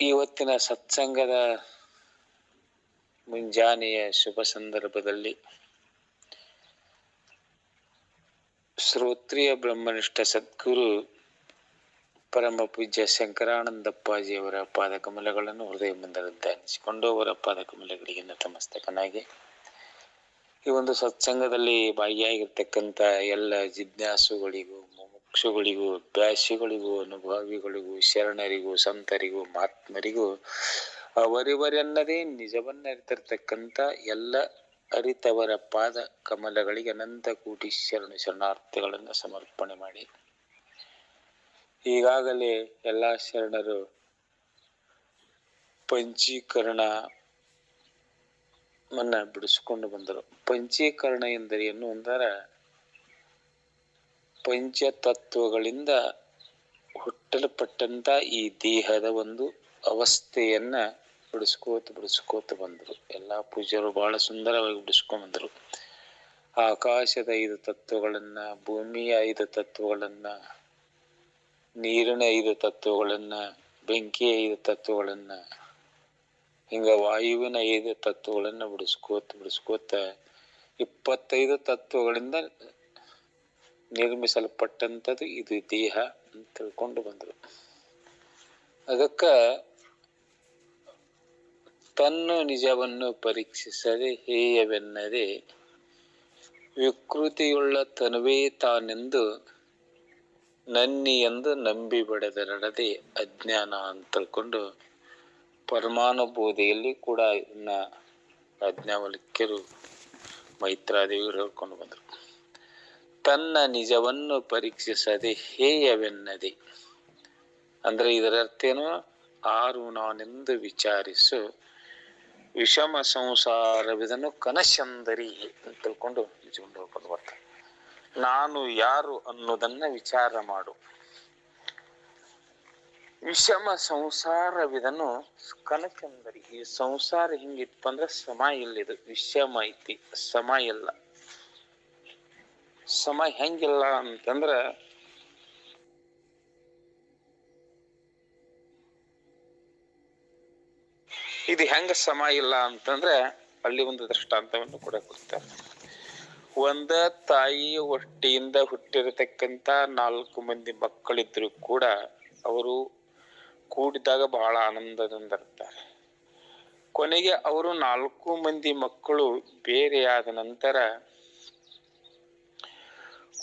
ಇವತ್ತಿನ ಸತ್ಸಂಗದ ಮುಂಜಾನೆಯ ಶುಭ ಸಂದರ್ಭದಲ್ಲಿ ಶ್ರೋತ್ರಿಯ ಬ್ರಹ್ಮನಿಷ್ಠ ಸದ್ಗುರು ಪರಮ ಪೂಜ್ಯ ಶಂಕರಾನಂದಪ್ಪಾಜಿಯವರ ಪಾದಕಮಲಗಳನ್ನು ಹೃದಯ ಧ್ಯಾನಿಸಿಕೊಂಡು ಅವರ ಪಾದಕಮಲಗಳಿಗೆ ನತಮಸ್ತಕನಾಗಿ ಈ ಒಂದು ಸತ್ಸಂಗದಲ್ಲಿ ಭಾಗಿಯಾಗಿರ್ತಕ್ಕಂಥ ಎಲ್ಲ ಜಿಜ್ಞಾಸುಗಳಿಗೂ ಮುಮುಕ್ಷುಗಳಿಗೂ ಬ್ಯಾಸಿಗಳಿಗೂ, ಅನುಭಾವಿಗಳಿಗೂ, ಶರಣರಿಗೂ, ಸಂತರಿಗೂ, ಮಹಾತ್ಮರಿಗೂ, ಅವರಿವರೆನ್ನದೇ ನಿಜವನ್ನರಿತಿರ್ತಕ್ಕಂಥ ಎಲ್ಲ ಅರಿತವರ ಪಾದ ಕಮಲಗಳಿಗೆ ಅನಂತ ಕೋಟಿ ಶರಣ ಶರಣಾರ್ಥಿಗಳನ್ನು ಸಮರ್ಪಣೆ ಮಾಡಿ. ಈಗಾಗಲೇ ಎಲ್ಲ ಶರಣರು ಪಂಚೀಕರಣ ಮನ್ನ ಬಿಡಿಸಿಕೊಂಡು ಬಂದರು. ಪಂಚೀಕರಣ ಎಂದರೆ ಏನು? ಅಂದರೆ ಪಂಚತತ್ವಗಳಿಂದ ಹುಟ್ಟಲ್ಪಟ್ಟಂತ ಈ ದೇಹದ ಒಂದು ಅವಸ್ಥೆಯನ್ನ ಬಿಡಿಸ್ಕೋತ ಬಿಡಿಸ್ಕೋತ ಬಂದರು. ಎಲ್ಲ ಪೂಜರು ಬಹಳ ಸುಂದರವಾಗಿ ಬಿಡಿಸ್ಕೊಂಡ್ ಬಂದರು. ಆಕಾಶದ ಐದು ತತ್ವಗಳನ್ನ, ಭೂಮಿಯ ಐದು ತತ್ವಗಳನ್ನ, ನೀರಿನ ಐದು ತತ್ವಗಳನ್ನ, ಬೆಂಕಿಯ ಐದು ತತ್ವಗಳನ್ನ, ಹಿಂಗ ವಾಯುವಿನ ಐದು ತತ್ವಗಳನ್ನ ಬಿಡಿಸ್ಕೋತ ಬಿಡಿಸ್ಕೋತ ಇಪ್ಪತ್ತೈದು ತತ್ವಗಳಿಂದ ನಿರ್ಮಿಸಲ್ಪಟ್ಟಂಥದ್ದು ಇದು ದೇಹ ಅಂತ ತಿಳ್ಕೊಂಡು ಬಂದರು. ಅದಕ್ಕ ತನ್ನ ನಿಜವನ್ನು ಪರೀಕ್ಷಿಸದೆ ಹೇಯವೆನ್ನದೆ ವಿಕೃತಿಯುಳ್ಳ ತನುವೇ ತಾನೆಂದು ನನ್ನಿ ಎಂದು ನಂಬಿ ಬಡದರಡದೆ ಅಜ್ಞಾನ ಅಂತ ತಿಳ್ಕೊಂಡು ಪರಮಾನುಭೂತಿಯಲ್ಲಿ ಕೂಡ ಇದನ್ನ ಅಜ್ಞಾವಲಿಕ್ಯರು ಮೈತ್ರಾದೇವಿಯರು ಹೇಳ್ಕೊಂಡು ಬಂದರು. ತನ್ನ ನಿಜವನ್ನು ಪರೀಕ್ಷಿಸದೆ ಹೇಯವೆನ್ನದೆ. ಅಂದರೆ ಇದರ ಅರ್ಥ ಏನು? ಆರು ನಾನೆಂದು ವಿಚಾರಿಸು. ವಿಷಮ ಸಂಸಾರವಿದನು ಕನಶಂದರಿ ಅಂತ ತಿಳ್ಕೊಂಡು ನಿಜಗೊಂಡು ಬರ್ತಾರೆ ನಾನು ಯಾರು ಅನ್ನೋದನ್ನ ವಿಚಾರ ಮಾಡು. ವಿಷಮ ಸಂಸಾರವಿದನು ಕನಚಂದರಿ ಈ ಸಂಸಾರ ಹಿಂಗಿತ್ತು ಅಂದ್ರೆ ಸಮ ಇಲ್ಲಿದು. ವಿಷಮ ಐತಿ ಸಮ ಇಲ್ಲ. ಸಮ ಹೆಂಗಿಲ್ಲ ಅಂತಂದ್ರೆ ಇದು ಹೆಂಗ ಸಮ ಇಲ್ಲ ಅಂತಂದ್ರೆ ಅಲ್ಲಿ ಒಂದು ದೃಷ್ಟಾಂತವನ್ನು ಕೂಡ ಕೊಡ್ತಾರೆ. ಒಂದ ತಾಯಿ ಹೊಟ್ಟೆಯಿಂದ ಹುಟ್ಟಿರತಕ್ಕಂತ ನಾಲ್ಕು ಮಂದಿ ಮಕ್ಕಳಿದ್ರು ಕೂಡ ಅವರು ಕೂಡಿದಾಗ ಬಹಳ ಆನಂದದಿಂದ ಇರ್ತಾರೆ ಕೊನೆಗೆ ಅವರು ನಾಲ್ಕು ಮಂದಿ ಮಕ್ಕಳು ಬೇರೆಯಾದ ನಂತರ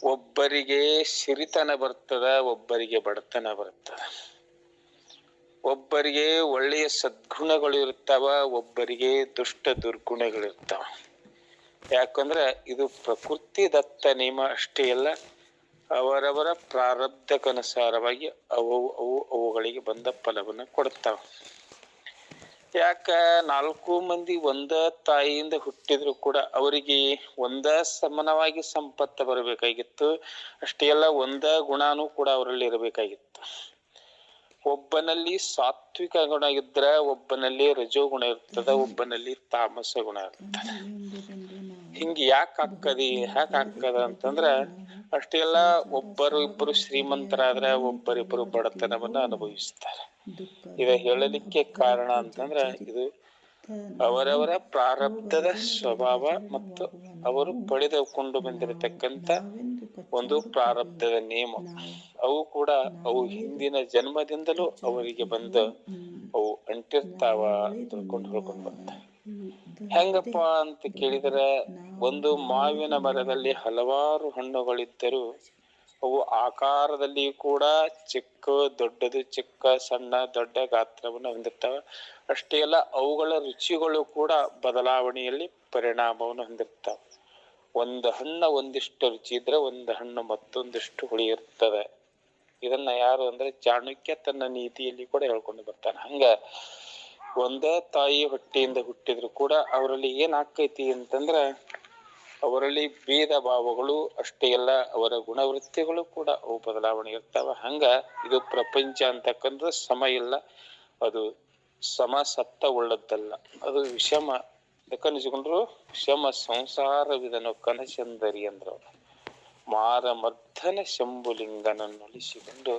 ಒಬ್ಬರಿಗೆ ಸಿರಿತನ ಬರ್ತದ, ಒಬ್ಬರಿಗೆ ಬಡತನ ಬರ್ತದ. ಒಬ್ಬರಿಗೆ ಒಳ್ಳೆಯ ಸದ್ಗುಣಗಳು ಇರ್ತಾವ, ಒಬ್ಬರಿಗೆ ದುಷ್ಟ ದುರ್ಗುಣಗಳು ಇರ್ತಾವ. ಯಾಕಂದ್ರೆ ಇದು ಪ್ರಕೃತಿ ದತ್ತ ನಿಯಮ ಅಷ್ಟೇ ಅಲ್ಲ, ಅವರವರ ಪ್ರಾರಬ್ಧಕ್ಕನುಸಾರವಾಗಿ ಅವು ಅವು ಅವುಗಳಿಗೆ ಬಂದ ಫಲವನ್ನು ಕೊಡ್ತಾವ. ಯಾಕ ನಾಲ್ಕು ಮಂದಿ ಒಂದ ತಾಯಿಯಿಂದ ಹುಟ್ಟಿದ್ರು ಕೂಡ ಅವರಿಗೆ ಒಂದ ಸಮನವಾಗಿ ಸಂಪತ್ತ ಬರಬೇಕಾಗಿತ್ತು. ಅಷ್ಟೇ ಅಲ್ಲ ಒಂದ ಗುಣಾನು ಕೂಡ ಅವರಲ್ಲಿ ಇರಬೇಕಾಗಿತ್ತು. ಒಬ್ಬನಲ್ಲಿ ಸಾತ್ವಿಕ ಗುಣ ಇದ್ರ ಒಬ್ಬನಲ್ಲಿ ರಜೋ ಗುಣ ಇರ್ತದ ಒಬ್ಬನಲ್ಲಿ ತಾಮಸ ಗುಣ ಇರ್ತದ. ಹಿಂಗ ಯಾಕೆ ಆಕ್ಕದಿ ಯಾಕೆ ಹಾಕದ ಅಂತಂದ್ರ ಅಷ್ಟೇ ಅಲ್ಲ ಒಬ್ಬರು ಇಬ್ಬರು ಶ್ರೀಮಂತರಾದ್ರೆ ಒಬ್ಬರಿಬ್ಬರು ಬಡತನವನ್ನ ಅನುಭವಿಸ್ತಾರೆ. ಇದ ಹೇಳಲಿಕ್ಕೆ ಕಾರಣ ಅಂತಂದ್ರ ಇದು ಅವರವರ ಪ್ರಾರಬ್ಧದ ಸ್ವಭಾವ ಮತ್ತು ಅವರು ಪಡೆದುಕೊಂಡು ಬಂದಿರತಕ್ಕಂತ ಒಂದು ಪ್ರಾರಬ್ಧದ ನಿಯಮ. ಅವು ಕೂಡ ಅವು ಹಿಂದಿನ ಜನ್ಮದಿಂದಲೂ ಅವರಿಗೆ ಬಂದ ಅವು ಅಂಟಿರ್ತಾವ ಅಂತ ತಿಳ್ಕೊಂಡು ಹೇಳ್ಕೊಂಡು ಬಂತ ಹೆಂಗಪ್ಪ ಅಂತ ಕೇಳಿದರೆ ಒಂದು ಮಾವಿನ ಮರದಲ್ಲಿ ಹಲವಾರು ಹಣ್ಣುಗಳಿದ್ದರೂ ಅವು ಆಕಾರದಲ್ಲಿ ಕೂಡ ಚಿಕ್ಕ, ದೊಡ್ಡದು, ಚಿಕ್ಕ, ಸಣ್ಣ, ದೊಡ್ಡ ಗಾತ್ರವನ್ನು ಹೊಂದಿರ್ತವೆ. ಅಷ್ಟೇ ಅಲ್ಲ, ಅವುಗಳ ರುಚಿಗಳು ಕೂಡ ಬದಲಾವಣೆಯಲ್ಲಿ ಪರಿಣಾಮವನ್ನು ಹೊಂದಿರ್ತವೆ. ಒಂದು ಹಣ್ಣು ಒಂದಿಷ್ಟು ರುಚಿ ಇದ್ರೆ ಒಂದು ಹಣ್ಣು ಮತ್ತೊಂದಿಷ್ಟು ಹುಳಿ ಇರ್ತದೆ ಇದನ್ನ ಯಾರು ಅಂದ್ರೆ ಚಾಣಕ್ಯ ತನ್ನ ನೀತಿಯಲ್ಲಿ ಕೂಡ ಹೇಳ್ಕೊಂಡು ಬರ್ತಾನೆ. ಹಂಗ ಒಂದೇ ತಾಯಿ ಹೊಟ್ಟೆಯಿಂದ ಹುಟ್ಟಿದ್ರು ಕೂಡ ಅವರಲ್ಲಿ ಏನ್ ಆಕೈತಿ ಅಂತಂದ್ರ ಅವರಲ್ಲಿ ಭೇದ ಭಾವಗಳು ಅಷ್ಟೇ ಅಲ್ಲ, ಅವರ ಗುಣವೃತ್ತಿಗಳು ಕೂಡ ಅವು ಬದಲಾವಣೆ ಇರ್ತಾವ. ಹಂಗ ಇದು ಪ್ರಪಂಚ ಅಂತಕ್ಕಂಥ ಸಮ ಇಲ್ಲ. ಅದು ಸಮ ಸತ್ತ ಉಳ್ಳದ್ದಲ್ಲ ಅದು ವಿಷಮ. ಯಾಕನ್ನಿಸಿಕೊಂಡ್ರು ವಿಷಮ ಸಂಸಾರವಿದನು ಕನಚಂದರಿ ಅಂದ್ರು ಮಾರ ಮರ್ಧನ ಶಂಭುಲಿಂಗನನ್ನು ಅಳಿಸಿಕೊಂಡು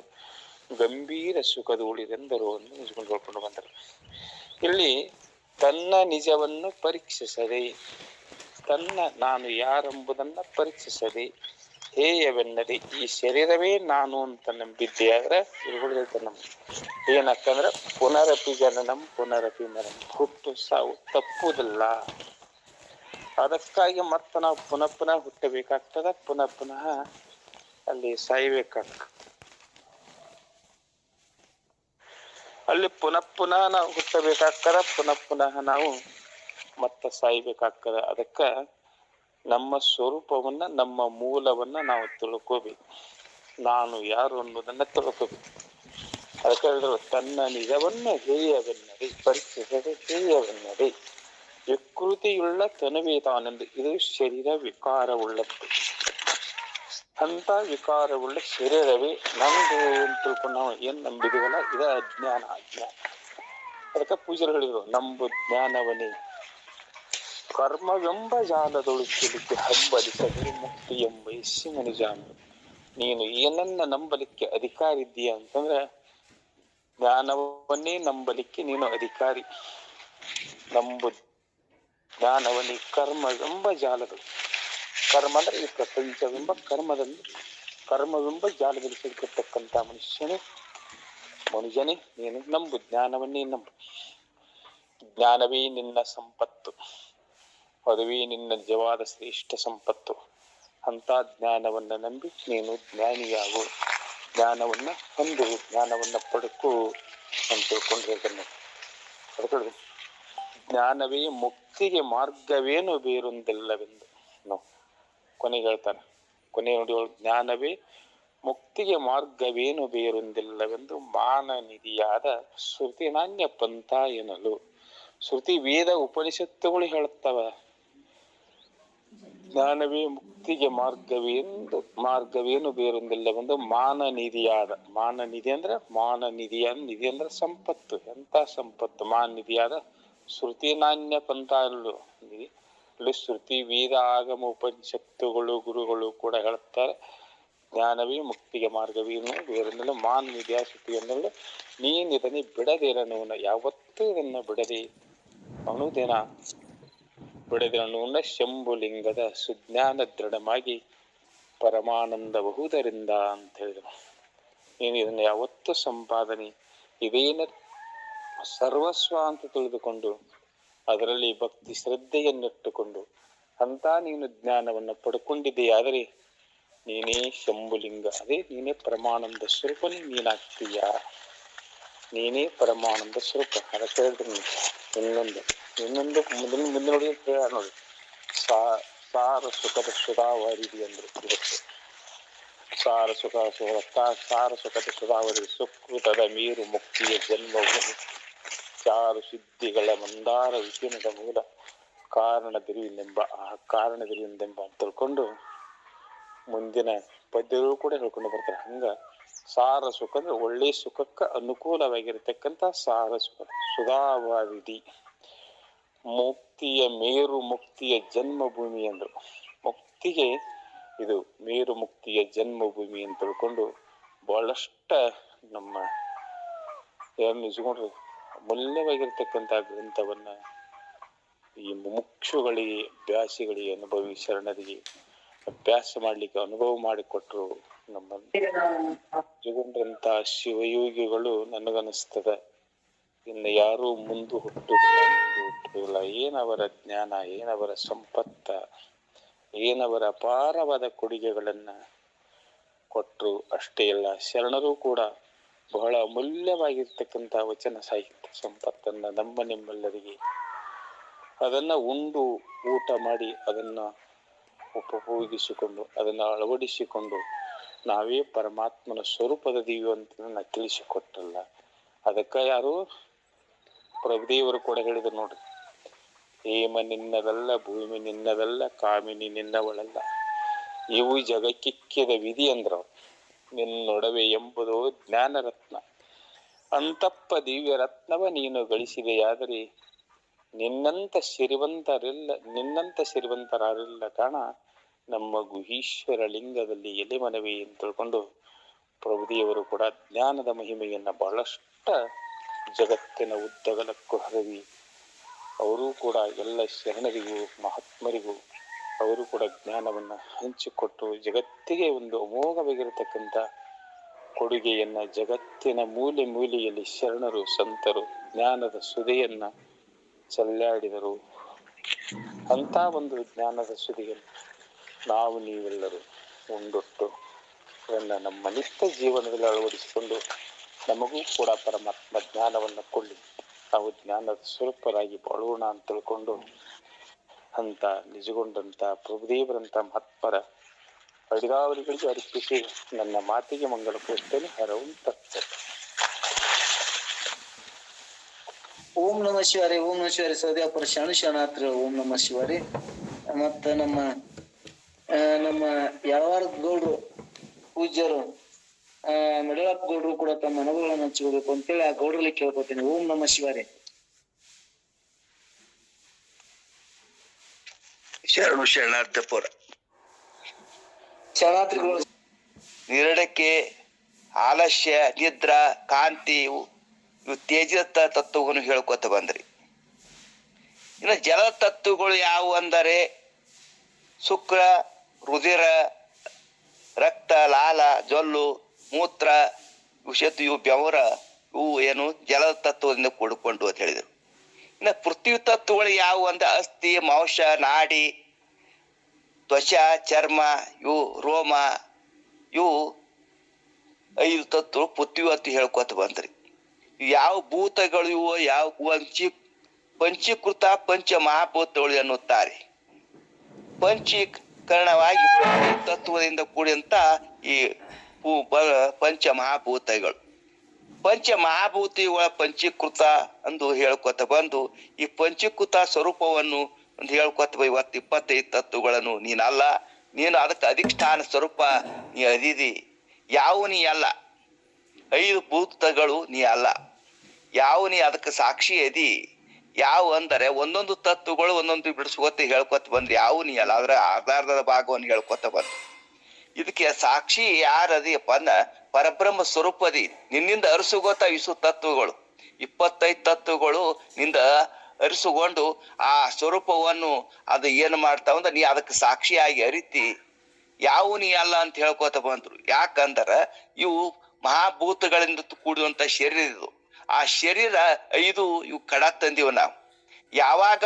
ಗಂಭೀರ ಸುಖದ ಉಳಿದೆಂದರು ಎಂದು ನಿಜಕೊಂಡು ಹೇಳ್ಕೊಂಡು ಬಂದರು. ಇಲ್ಲಿ ತನ್ನ ನಿಜವನ್ನು ಪರೀಕ್ಷಿಸದೆ ತನ್ನ ನಾನು ಯಾರೆಂಬುದನ್ನು ಪರೀಕ್ಷಿಸದೆ ಹೇಯವೆನ್ನದೆ, ಈ ಶರೀರವೇ ನಾನು ಅಂತ ನಂಬಿದ್ದೆ ಆದ್ರೆ ಇವುಗಳು ನಮ್ಗೆ ಏನಕ್ಕಂದ್ರೆ ಪುನರಪಿ ಜನನಂ, ಪುನರಪಿ ಮರಣ. ಹುಟ್ಟು ಸಾವು ತಪ್ಪುವುದಿಲ್ಲ. ಅದಕ್ಕಾಗಿ ಮತ್ತೆ ನಾವು ಪುನಃ ಪುನಃ ಹುಟ್ಟಬೇಕಾಗ್ತದ, ಪುನಃ ಪುನಃ ಅಲ್ಲಿ ಸಾಯ್ಬೇಕಾಗ್ತದೆ. ಅಲ್ಲಿ ಪುನಃ ಪುನಃ ನಾವು ಹುಟ್ಟಬೇಕಾಗ್ತದ, ಪುನಃ ಪುನಃ ನಾವು ಮತ್ತೆ ಸಾಯ್ಬೇಕಾಗ್ತದ. ಅದಕ್ಕ ನಮ್ಮ ಸ್ವರೂಪವನ್ನ, ನಮ್ಮ ಮೂಲವನ್ನ ನಾವು ತಿಳ್ಕೋಬೇಕು. ನಾನು ಯಾರು ಅನ್ನೋದನ್ನ ತಿಳ್ಕೋಬೇಕು. ಅದಕ್ಕೆ ಹೇಳಿದ್ರು, ತನ್ನ ನಿಜವನ್ನ ಹೇಯವೆನ್ನದೆ ಪರೀಕ್ಷಿಸದೆ ಹೇಯವೆನ್ನದೆ ವಿಕೃತಿಯುಳ್ಳ ತನುವೇ ತಾನೆಂದು. ಇದು ಶರೀರ ವಿಕಾರವುಳ್ಳದ್ದು. ಅಂತ ವಿಕಾರವುಳ್ಳ ಶರೀರವೇ ನಂದು ಅಂತ ತಿಳ್ಕೊಂಡು ನಾವು ಏನ್ ನಂಬಿದೀವಲ್ಲ, ಇದ ಅಜ್ಞಾನ ಅಜ್ಞಾನ ಅದಕ್ಕೆ ಪೂಜರು ಹೇಳಿದ್ರು, ನಂಬು ಜ್ಞಾನವನೇ. ಕರ್ಮವೆಂಬ ಜಾಲದೊಳಗೆ ಹಂಬಲಿಸದೆ ಮುಕ್ತಿ ಎಂಬ ಇಸ್ಸಿ ಮನುಜಾಮ ನೀನು ಏನನ್ನ ನಂಬಲಿಕ್ಕೆ ಅಧಿಕಾರಿ ಇದ್ದೀಯ ಅಂತಂದ್ರೆ ಜ್ಞಾನವನ್ನೇ ನಂಬಲಿಕ್ಕೆ ನೀನು ಅಧಿಕಾರಿ. ನಂಬು ಜ್ಞಾನವನ್ನೇ ಕರ್ಮವೆಂಬ ಜಾಲಗಳು ಕರ್ಮ ಅಂದ್ರೆ ಈ ಪ್ರಪಂಚವೆಂಬ ಕರ್ಮದಲ್ಲಿ ಕರ್ಮವೆಂಬ ಜಾಲದಲ್ಲಿ ಸಿಲುಕಿರ್ತಕ್ಕಂಥ ಮನುಷ್ಯನೇ, ಮನುಜನೇ. ನೀನು ನಂಬು, ಜ್ಞಾನವನ್ನೇ ನಂಬು. ಜ್ಞಾನವೇ ನಿನ್ನ ಸಂಪತ್ತು. ಅದುವೇ ನಿನ್ನ ನಿಜವಾದ ಶ್ರೇಷ್ಠ ಸಂಪತ್ತು. ಅಂತ ಜ್ಞಾನವನ್ನ ನಂಬಿ ನೀನು ಜ್ಞಾನಿಯಾಗು. ಜ್ಞಾನವನ್ನ ಹೊಂದು ಜ್ಞಾನವನ್ನ ಪಡಕು ಅಂತ ತಿಳ್ಕೊಂಡು ಜ್ಞಾನವೇ ಮುಕ್ತಿಗೆ ಮಾರ್ಗವೇನು ಬೇರೊಂದಿಲ್ಲವೆಂದು. ನೋ. ಕೊನೆಗೆ ಹೇಳ್ತಾನೆ. ಕೊನೆ ನೋಡಿ ಜ್ಞಾನವೇ ಮುಕ್ತಿಗೆ ಮಾರ್ಗವೇನು ಬೇರೊಂದಿಲ್ಲವೆಂದು ಮಾನನಿಧಿಯಾದ ಶ್ರುತಿ ನಾಣ್ಯ ಪಂಥ ಎನ್ನಲು. ಶ್ರುತಿ ವೇದ ಉಪನಿಷತ್ತುಗಳು ಹೇಳುತ್ತವ ಜ್ಞಾನವೇ ಮುಕ್ತಿಗೆ ಮಾರ್ಗವೆಂದು ಮಾರ್ಗವೇನು ಬೇರೊಂದಿಲ್ಲವೆಂದು ಮಾನನಿಧಿಯಾದ ಮಾನನಿಧಿ ಅಂದ್ರೆ ಮಾನ ನಿಧಿಯ ನಿಧಿ ಅಂದ್ರೆ ಸಂಪತ್ತು. ಎಂತ ಸಂಪತ್ತು? ಮಾನನಿಧಿಯಾದ ಶ್ರುತಿ ನಾಣ್ಯ ಪಂಥಾಲು ನಿಧಿ. ಶ್ರುತಿ ವೇದ ಆಗಮ, ಉಪನಿಷತ್ತುಗಳು, ಗುರುಗಳು ಕೂಡ ಹೇಳುತ್ತಾರೆ. ಜ್ಞಾನವೇ ಮುಕ್ತಿಗೆ ಮಾರ್ಗವೇನು ಬೇರೊಂದಿಲ್ಲ. ಮಾನ ನಿಧಿಯ ಶ್ರುತಿ ಅಂದ್ರೆ ನೀನ್ ಇದನ್ನೇ ಬಿಡದಿರನವನ ಯಾವತ್ತೂ ಇದನ್ನ ಬಿಡದೆ ಅನುದಿನ ಬಿಡದಿರನವನ್ನ ಶಂಭುಲಿಂಗದ ಸುಜ್ಞಾನ ದೃಢಮಾಗಿ ಪರಮಾನಂದ ಬಹುದರಿಂದ ಅಂತ ಹೇಳಿದರು. ನೀನು ಇದನ್ನ ಯಾವತ್ತೂ ಸಂಪಾದನೆ, ಇದೇನ ಸರ್ವಸ್ವ ಅಂತ ತಿಳಿದುಕೊಂಡು ಅದರಲ್ಲಿ ಭಕ್ತಿ ಶ್ರದ್ಧೆಯನ್ನಿಟ್ಟುಕೊಂಡು ಅಂತ ನೀನು ಜ್ಞಾನವನ್ನು ಪಡ್ಕೊಂಡಿದೆಯಾದರೆ ನೀನೇ ಶಂಭುಲಿಂಗ ಅದೇ ನೀನೇ ಪರಮಾನಂದ ಸ್ವರೂಪನೇ ನೀನಾಗ್ತೀಯ? ನೀನೇ ಪರಮಾನಂದ ಸ್ವರೂಪ, ಅದಕ್ಕೆ ಹೇಳಿದ್ರು ಇನ್ನೊಂದು. ಇನ್ನೊಂದು ಮುಂದಿನ ಮುಂದಿನ ನೋಡಿ. ನೋಡಿ ಸಾರ ಸುಖದ ಸುಧಾವರಿದಿ ಅಂದ್ರು ಇವತ್ತು. ಸಾರ ಸುಖ ಸಾರ ಸುಖದ ಸುಧಾವರಿ ಸುಕೃತದ ಮೀರು ಮುಕ್ತಿಯ ಜನ್ಮಭೂಮಿ ಚಾರು ಸಿದ್ಧಿಗಳ ಮಂದಾರ ವಿಪಿನದ ಮೂಲ ಕಾರಣದಿರುವಿನೆಂಬ ಆ ಕಾರಣದಿರುವಿನೆಂಬ ಅಂತ ತಿಳ್ಕೊಂಡು ಮುಂದಿನ ಪದ್ಯಗಳು ಕೂಡ ಹೇಳ್ಕೊಂಡು ಬರ್ತಾರೆ. ಹಂಗ ಸಾರ ಸುಖ ಅಂದ್ರೆ ಒಳ್ಳೆ ಸುಖಕ್ಕೆ ಅನುಕೂಲವಾಗಿರ್ತಕ್ಕಂಥ ಸಾರ ಸುಖ ಸುಧಾವಾವಿಧಿ ಮುಕ್ತಿಯ ಮೇರು ಮುಕ್ತಿಯ ಜನ್ಮಭೂಮಿ ಅಂದರು. ಮುಕ್ತಿಗೆ ಇದು ಮೇರು ಮುಕ್ತಿಯ ಜನ್ಮಭೂಮಿ ಅಂತ ತಿಳ್ಕೊಂಡು ಬಹಳಷ್ಟ ನಮ್ಮ ನಿಜಗೊಂಡ್ರೆ ಅಮೂಲ್ಯವಾಗಿರ್ತಕ್ಕಂಥ ಗ್ರಂಥವನ್ನ ಈ ಮುಕ್ಷುಗಳಿಗೆ ಅಭ್ಯಾಸಿಗಳಿಗೆ ಅನುಭವಿ ಶರಣರಿಗೆ ಅಭ್ಯಾಸ ಮಾಡಲಿಕ್ಕೆ ಅನುಭವ ಮಾಡಿಕೊಟ್ರು ನಮ್ಮ ಜಗೊಂಡ್ರಂತ ಶಿವಯೋಗಿಗಳು ನನಗನಿಸ್ತದ ಇನ್ನು ಯಾರು ಮುಂದು ಹುಟ್ಟುವುದಿಲ್ಲ, ಮುಂದೆ ಹುಟ್ಟುವುದಿಲ್ಲ. ಏನವರ ಜ್ಞಾನ ಏನವರ ಸಂಪತ್ತ ಏನವರ ಅಪಾರವಾದ ಕೊಡುಗೆಗಳನ್ನು ಕೊಟ್ರು ಅಷ್ಟೇ ಅಲ್ಲ, ಶರಣರು ಕೂಡ ಬಹಳ ಅಮೂಲ್ಯವಾಗಿರ್ತಕ್ಕಂಥ ವಚನ ಸಾಹಿತ್ಯ ಸಂಪತ್ತನ್ನ ನಮ್ಮ ನಿಮ್ಮೆಲ್ಲರಿಗೆ ಅದನ್ನ ಉಂಡು ಊಟ ಮಾಡಿ ಅದನ್ನ ಉಪಭೋಗಿಸಿಕೊಂಡು, ಅದನ್ನ ಅಳವಡಿಸಿಕೊಂಡು ನಾವೇ ಪರಮಾತ್ಮನ ಸ್ವರೂಪದ ದೀವಿ ಅಂತ ತಿಳಿಸಿಕೊಟ್ಟಲ್ಲ. ಅದಕ್ಕೆ ಯಾರು ಪ್ರಭುದೇವರು ಕೂಡ ಹೇಳಿದ್ರು ನೋಡ್ರಿ. ಹೇಮ ನಿನ್ನದಲ್ಲ, ಭೂಮಿ ನಿನ್ನದಲ್ಲ, ಕಾಮಿನಿ ನಿನ್ನವಳಲ್ಲ. ಇವು ಜಗಕ್ಕಿಕ್ಕಿದ ವಿಧಿ ಅಂದ್ರು ನಿನ್ನೊಡವೆ ಎಂಬುದು ಜ್ಞಾನರತ್ನ. ಅಂತಪ್ಪ ದಿವ್ಯ ರತ್ನವ ನೀನು ಗಳಿಸಿದೆಯಾದರೆ ನಿನ್ನಂತ ಸಿರಿವಂತರಿಲ್ಲ, ನಿನ್ನಂತ ಸಿರಿವಂತರಾರಿಲ್ಲ ಕಾರಣ ನಮ್ಮ ಗುಹೀಶ್ವರ ಲಿಂಗದಲ್ಲಿ ಎಲೆ ಮನವಿ ಅಂತ ತಿಳ್ಕೊಂಡು ಪ್ರಭುದೇವರು ಕೂಡ ಜ್ಞಾನದ ಮಹಿಮೆಯನ್ನು ಬಹಳಷ್ಟ ಜಗತ್ತಿನ ಉದ್ದಗಲಕ್ಕೂ ಹರವಿ, ಅವರೂ ಕೂಡ ಎಲ್ಲ ಶರಣರಿಗೂ, ಮಹಾತ್ಮರಿಗೂ ಅವರು ಕೂಡ ಜ್ಞಾನವನ್ನು ಹಂಚಿಕೊಟ್ಟು ಜಗತ್ತಿಗೆ ಒಂದು ಅಮೋಘವಾಗಿರತಕ್ಕಂಥ ಕೊಡುಗೆಯನ್ನು ಜಗತ್ತಿನ ಮೂಲೆ ಮೂಲೆಯಲ್ಲಿ ಶರಣರು, ಸಂತರು, ಜ್ಞಾನದ ಸುದೆಯನ್ನ ಚಲ್ಲಾಡಿದರು. ಅಂತ ಒಂದು ಜ್ಞಾನದ ಸುದಿಯನ್ನು ನಾವು ನೀವೆಲ್ಲರೂ ಉಂಡೊಟ್ಟು ಅದನ್ನು ನಮ್ಮ ನಿತ್ಯ ಜೀವನದಲ್ಲಿ ಅಳವಡಿಸಿಕೊಂಡು ನಮಗೂ ಕೂಡ ಪರಮಾತ್ಮ ಜ್ಞಾನವನ್ನು ಕೊಳ್ಳಿ ನಾವು ಜ್ಞಾನದ ಸ್ವರೂಪರಾಗಿ ಬಾಳೋಣ ಅಂತ ತಿಳ್ಕೊಂಡು ಅಂತ ನಿಜಗೊಂಡಂತ ಪ್ರಭುದೇವರಂತ ಮಹಾತ್ಮರ ಅಡಿಗಾವಲಿಗಳಿಗೆ ಅರ್ಪಿಸಿ ನನ್ನ ಮಾತಿಗೆ ಮಂಗಳ ಕೊಡ್ತೇನೆ ಹರವು ತತ್ತ ಓಂ ನಮ ಶಿವಾರಿ, ಓಂ ನಮ ಶಿವಾರಿ ಸೌದ್ಯಾಪುರ ಶರಣ ಶರಣಾತ್ರ ಓಂ ನಮ ಶಿವಾರಿ. ಮತ್ತ ನಮ್ಮ ನಮ್ಮ ಯಾವಾರ ಗೌಡ್ರು, ಪೂಜ್ಯರು ಆ ಗೌಡರು ಗೌಡ್ರು ಕೂಡ ತಮ್ಮ ಅನುಭವಗಳನ್ನು ಹಂಚ್ಕೋಬೇಕು ಅಂತೇಳಿ ಆ ಗೌಡ್ರಲ್ಲಿ ಕೇಳ್ಕೊತೀನಿ ಓಂ ನಮ ಶಿವರೇ. ಶರಣು ಶರಣಾರ್ಥಪುರ. ಶರಣಾರ್ಥಿಗಳು ನಿರಡಕ್ಕೆ ಆಲಸ್ಯ ನಿದ್ರಾ ಕಾಂತಿ ಇವು ತೇಜತ್ತ ತತ್ವವನ್ನು ಹೇಳ್ಕೊತ ಬಂದ್ರಿ. ಇನ್ನು ಜಲ ತತ್ವಗಳು ಯಾವುವು ಅಂದರೆ ಶುಕ್ರ ರುಧಿರ ರಕ್ತ ಲಾಲ ಜೊಲ್ಲು ಮೂತ್ರ ವಿಷತ್ತು ಇವು ಬೆವರ ಇವು ಏನು ಜಲ ತತ್ವದಿಂದ ಕೂಡಿಕೊಂಡು ಅಂತ ಹೇಳಿದರು. ಇನ್ನು ಪೃಥ್ವಿ ತತ್ವಗಳು ಯಾವ ಒಂದು ಅಸ್ಥಿ, ಮಾಂಸ, ನಾಡಿ, ತ್ವಚ, ಚರ್ಮ, ಇವು ರೋಮ, ಇವು ಐದು ತತ್ವ ಪೃಥ್ವಿ ಅಂತ ಹೇಳ್ಕೊತ ಬಂದ್ರಿ. ಯಾವ ಭೂತಗಳು ಇವು, ಯಾವ ಪಂಚಿ ಪಂಚೀಕೃತ ಪಂಚ ಮಹಾಭೂತಗಳು ಎನ್ನುತ್ತಾರೆ. ಪಂಚೀಕರಣವಾಗಿ ತತ್ವದಿಂದ ಕೂಡಿದಂತ ಈ ಪು- ಪಂಚ ಮಹಾಭೂತಗಳು ಪಂಚ ಮಹಾಭೂತಿಗಳ ಪಂಚೀಕೃತ ಅಂದು ಹೇಳ್ಕೊತ ಬಂದು, ಈ ಪಂಚೀಕೃತ ಸ್ವರೂಪವನ್ನು ಒಂದು ಹೇಳ್ಕೊತ ಇವತ್ತು ಇಪ್ಪತ್ತೈದು ತತ್ವಗಳನ್ನು ನೀನಲ್ಲ, ನೀನು ಅದಕ್ಕೆ ಅಧಿಷ್ಠಾನ ಸ್ವರೂಪ ನೀ ಅದಿದಿ. ಯಾವ ನೀ ಅಲ್ಲ. ಐದು ಭೂತಗಳು ನೀ ಅಲ್ಲ. ಯಾವ ನೀ ಅದಕ್ಕೆ ಸಾಕ್ಷಿ ಅದಿ. ಯಾವ ಅಂದರೆ ಒಂದೊಂದು ತತ್ವಗಳು ಒಂದೊಂದು ಬಿಡಿಸ್ಕೊತ ಹೇಳ್ಕೊತ ಬಂದ್ರಿ ಯಾವ ನೀ ಅಲ್ಲ. ಅದರ ಆಧಾರದ ಭಾಗವನ್ನು ಹೇಳ್ಕೊತ ಬಂದ್ರಿ ಇದಕ್ಕೆ ಸಾಕ್ಷಿ ಯಾರದಿಯಪ್ಪ ಅಂದ, ಪರಬ್ರಹ್ಮ ಸ್ವರೂಪದಿ, ನಿನ್ನಿಂದ ಅರಿಸುಗೋತ ಇಸು ತತ್ವಗಳು. ಇಪ್ಪತ್ತೈದು ತತ್ವಗಳು ನಿಂದ ಅರಿಸುಕೊಂಡು ಆ ಸ್ವರೂಪವನ್ನು ಅದು ಏನು ಮಾಡ್ತಾವ ಅಂದ್ರೆ ನೀ ಅದಕ್ಕೆ ಸಾಕ್ಷಿಯಾಗಿ ಅರಿತಿ. ಯಾವ ನೀ ಅಲ್ಲ ಅಂತ ಹೇಳ್ಕೋತ ಬಂದ್ರು. ಯಾಕಂದ್ರ, ಇವು ಮಹಾಭೂತಗಳಿಂದ ಕೂಡಿದಂತ ಶರೀರ ಇದು. ಆ ಶರೀರ ಐದು, ಇವು ಕಡ ತಂದಿವ ನಾವು. ಯಾವಾಗ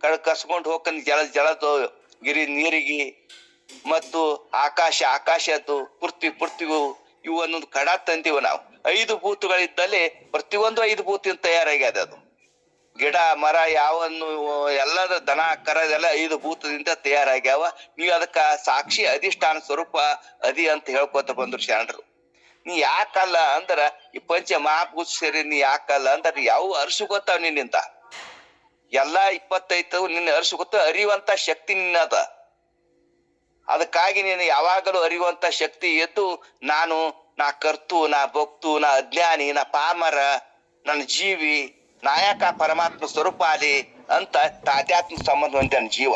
ಕಡ ಕಸ್ಕೊಂಡು ಹೋಗ್ಕಂದ್ ಜಲ ಜಲದ ಗಿರಿ ನೀರಿಗೆ ಮತ್ತು ಆಕಾಶ, ಆಕಾಶದ್ದು ಪೃಥ್ವಿ ಪೃಥ್ವಿಯು ಇವು ಕಡ ತಂದೀವ ನಾವು. ಐದು ಭೂತಗಳಿದ್ದಲ್ಲಿ ಪ್ರತಿಯೊಂದು ಐದು ಭೂತ ತಯಾರಾಗ್ಯದ ಅದು. ಗಿಡ, ಮರ, ಯಾವನ್ನು, ಎಲ್ಲದ ದನ, ಕರ ಎಲ್ಲ ಐದು ಭೂತದಿಂದ ತಯಾರಾಗ್ಯಾವ. ನೀವು ಅದಕ್ಕ ಸಾಕ್ಷಿ ಅಧಿಷ್ಠಾನ ಸ್ವರೂಪ ಅದಿ ಅಂತ ಹೇಳ್ಕೊತ ಬಂದ್ರು ಶರಣರು ನೀ ಯಾಕಲ್ಲ ಅಂದ್ರ ಈ ಪಂಚ ಮಹಾಭೂತ ಸೇರಿ ನೀ ಯಾಕಲ್ಲ ಅಂದ್ರ ಯಾವ ಅರ್ಸು ಗೊತ್ತಾವ ನಿನ್ನಿಂದ? ಎಲ್ಲಾ ಇಪ್ಪತ್ತೈದು ನಿನ್ನ ಅರ್ಸು ಗೊತ್ತ ಅರಿಯುವಂತ ಶಕ್ತಿ ನಿನ್ನದ. ಅದಕ್ಕಾಗಿ ನೀನು ಯಾವಾಗಲೂ ಅರಿಯುವಂತ ಶಕ್ತಿ ಎದ್ದು ನಾನು, ನಾ ಕರ್ತು, ನಾ ಭಕ್ತು, ನಾ ಅಜ್ಞಾನಿ, ನಾ ಪಾಮರ, ನನ್ನ ಜೀವಿ, ನಾಯಕ, ಪರಮಾತ್ಮ ಸ್ವರೂಪ ಆಲಿ ಅಂತ ತಾಧ್ಯಾತ್ಮ ಸಂಬಂಧ ನನ್ನ ಜೀವ.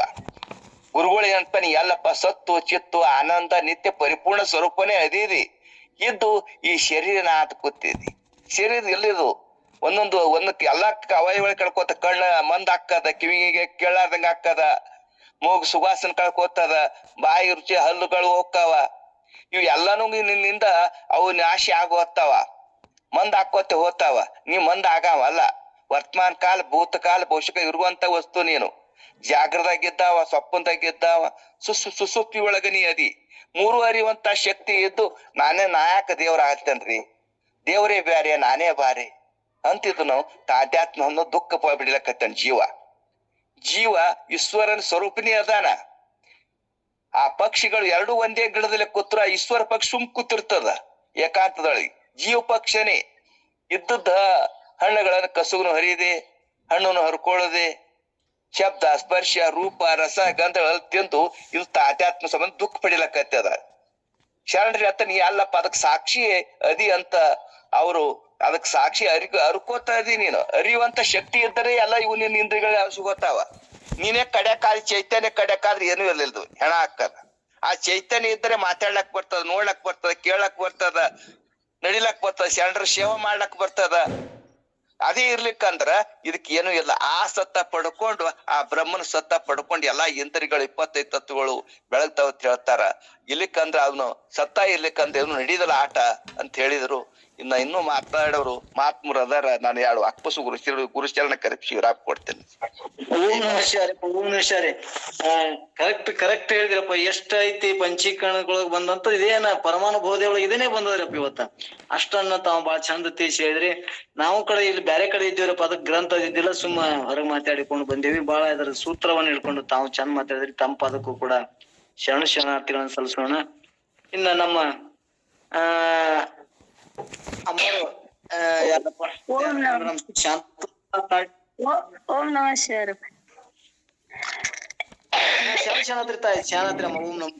ಗುರುಗಳು ಏನಪ್ಪ ನೀ ಎಲ್ಲಪ್ಪ ಸತ್ತು, ಚಿತ್ತು, ಆನಂದ, ನಿತ್ಯ ಪರಿಪೂರ್ಣ ಸ್ವರೂಪನೇ ಅದೀರಿ ಇದ್ದು ಈ ಶರೀರನ ನಾತ್ ಕೂತಿದಿ. ಶರೀರ ಎಲ್ಲಿದು? ಒಂದೊಂದು, ಒಂದಕ್ಕೆ ಎಲ್ಲ ಅವಯವಗಳು ಕಳ್ಕೊತ ಕಣ್ಣ ಮಂದ್ ಹಾಕದ, ಕಿವಿಗೆ ಕೇಳಾರ್ದಂಗ ಹಾಕದ. ಮೂಗು ಸುಗಾಸನ ಕಳ್ಕೋತದ ಬಾಯಿ ರುಚಿ ಹಲ್ಲುಗಳು ಹೋಗ್ತಾವ. ಇವು ಎಲ್ಲಾನು ನಿನ್ನಿಂದ ಅವು ನಾಶಿ ಆಗೋತ್ತಾವ ಮಂದ ಹಾಕೋತೆ ಹೋಗ್ತಾವ. ನೀ ಮಂದ ಆಗಾವಲ್ಲ ವರ್ತಮಾನ ಕಾಲ ಭೂತಕಾಲ ಭವಿಷ್ಯಕ ಇರುವಂತ ವಸ್ತು ನೀನು. ಜಾಗ್ರದಾಗಿದ್ದಾವ ಸೊಪ್ಪಂದಾಗಿದ್ದಾವ ಸುಸು ಸುಸುಪ್ತಿ ಒಳಗ ನೀ ಅದಿ. ಮೂರು ಅರಿವಂತ ಶಕ್ತಿ ಇದ್ದು ನಾನೇ ನಾಯಕ ದೇವ್ರ ಆಗ್ತೇನ್ರಿ. ದೇವರೇ ಬ್ಯಾರೆ, ನಾನೇ ಬಾರಿ ಅಂತಿದ್ದು ನಾವು ತಾಧ್ಯಾತ್ಮ ಅನ್ನೋ ದುಃಖ ಬಿಡ್ಲಕತ್ತನ್ ಜೀವ. ಜೀವ ಈಶ್ವರನ ಸ್ವರೂಪನೇ ಅದಾನ. ಆ ಪಕ್ಷಿಗಳು ಎರಡು ಒಂದೇ ಗಿಡದಲ್ಲಿ ಕೂತ್ರ ಈಶ್ವರ ಪಕ್ಷಿ ಸುಮ್ ಕೂತಿರ್ತದ ಏಕಾಂತದೊಳಗೆ. ಜೀವ ಪಕ್ಷನೇ. ಇದ್ದದ್ದ ಹಣ್ಣುಗಳನ್ನು ಕಸುಗನು ಹರಿಯದೆ ಹಣ್ಣನ್ನು ಹರ್ಕೊಳ್ಳದೆ, ಶಬ್ದ, ಸ್ಪರ್ಶ, ರೂಪ, ರಸ ಗಂಧಗಳು ತಿಂದು ಇದು ತಾತ್ಯಾತ್ಮ ಸಂಬಂಧ ದುಃಖ ಪಡಿಲಕ್ಕದ ಶರಣರಿ, ಅತ್ತ ನೀ ಅಲ್ಲಪ್ಪ, ಅದಕ್ಕೆ ಸಾಕ್ಷಿ ಅದಿ ಅಂತ ಅವರು ಅದಕ್ಕೆ ಸಾಕ್ಷಿ ಅರಿ ಅರ್ಕೋತಾ ಇದೀನಿ ನೀನು. ಅರಿಯುವಂತ ಶಕ್ತಿ ಇದ್ದರೆ ಎಲ್ಲ ಇವು ನಿನ್ನ ಇಂದ್ರಿಯಗಳ ಸುಗೋತಾವ ನೀನೇ ಕಡ್ಯಾಕಾದ್ರೆ ಚೈತನ್ಯ ಕಡ್ಯಾಕಾದ್ರೆ ಏನು ಇರಲಿಲ್ದು. ಹೆಣ ಹಾಕದ ಆ ಚೈತನ್ಯ ಇದ್ದರೆ ಮಾತಾಡ್ಲಕ್ ಬರ್ತದ, ನೋಡ್ಲಕ್ ಬರ್ತದ, ಕೇಳಕ್ ಬರ್ತದ, ನಡಿಲಕ್ ಬರ್ತದ, ಶರಣರ ಸೇವೆ ಮಾಡ್ಲಕ್ ಬರ್ತದ. ಅದೇ ಇರ್ಲಿಕ್ಕಂದ್ರ ಇದಕ್ಕೆ ಏನು ಇಲ್ಲ. ಆ ಸತ್ತ ಪಡ್ಕೊಂಡು, ಆ ಬ್ರಹ್ಮನ ಸತ್ತ ಪಡ್ಕೊಂಡು ಎಲ್ಲಾ ಇಂದ್ರಿಗಳು ಇಪ್ಪತ್ತೈದು ತತ್ವಗಳು ಬೆಳಗ್ತಾವ ಅಂತ ಹೇಳ್ತಾರ. ಇಲ್ಲಿಕ್ಕಂದ್ರ ಅವನು ಸತ್ತ ಇರ್ಲಿಕ್ಕಂದ್ರೆ ಏನು ನಡೀದಲ್ಲ ಆಟ ಅಂತ ಹೇಳಿದ್ರು. ಇನ್ನ ಇನ್ನೂ ಮಾತಾಡೋರು ಮಾತ್ಮರು ಅದಾರ. ನಾನು ಎರಡು ಅಪ್ಪಸು ಗುರು ಗುರುಚರಣ ಕರೆಸಿ ಶಿವರಾಪ್ ಕೊಡ್ತೇನೆ. ಕರೆಕ್ಟ್ ಕರೆಕ್ಟ್ ಹೇಳಿದ್ರಪ್ಪ ಎಷ್ಟ ಐತಿ ಪಂಚೀಕರಣಗೊಳಗ್ ಬಂದಂತ ಇದೇನ ಪರಮಾಣು ಬೋಧೆ ಒಳಗೆ ಇದೇನೆ ಬಂದದ್ರಪ್ಪ ಇವತ್ತ. ಅಷ್ಟನ್ನ ತಾವ್ ಬಾಳ ಚಂದ ತಿಳಿಸಿ ಹೇಳಿದ್ರಿ. ನಾವು ಕಡೆ ಇಲ್ಲಿ ಬ್ಯಾರೆ ಕಡೆ ಇದ್ದೀವ್ರಪ್ಪ ಅದಕ್ಕೆ ಗ್ರಂಥ ಇದ್ದಿಲ್ಲ, ಸುಮ್ಮ ಹೊರಗ್ ಮಾತಾಡಿಕೊಂಡು ಬಂದೇವಿ. ಬಾಳ ಅದರ ಸೂತ್ರವನ್ನ ಹಿಡ್ಕೊಂಡು ತಾವು ಚಂದ ಮಾತಾಡಿದ್ರಿ. ತಮ್ಮ ಅದಕ್ಕೂ ಕೂಡ. ಶರಣ ಶರಣಾರ್ಥಿಗಳನ್ನ ಸಲ್ಲಿಸೋಣ ಇನ್ನ ನಮ್ಮ, ಆ ಓಂ ನಮಃ. ಶಾಣತ್ರಿ ತಾಯಿ ಅಮ್ಮ ಓಂ ನಮ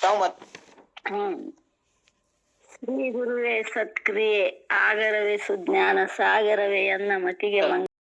ತಾವ್ ಮತ್ ಶ್ರೀ ಗುರುವೇ ಸತ್ಕ್ರಿಯೆ ಆಗರವೇ ಸುಜ್ಞಾನ ಸಾಗರವೇ ಎನ್ನ ಮತಿಗೆ ಮಂಗ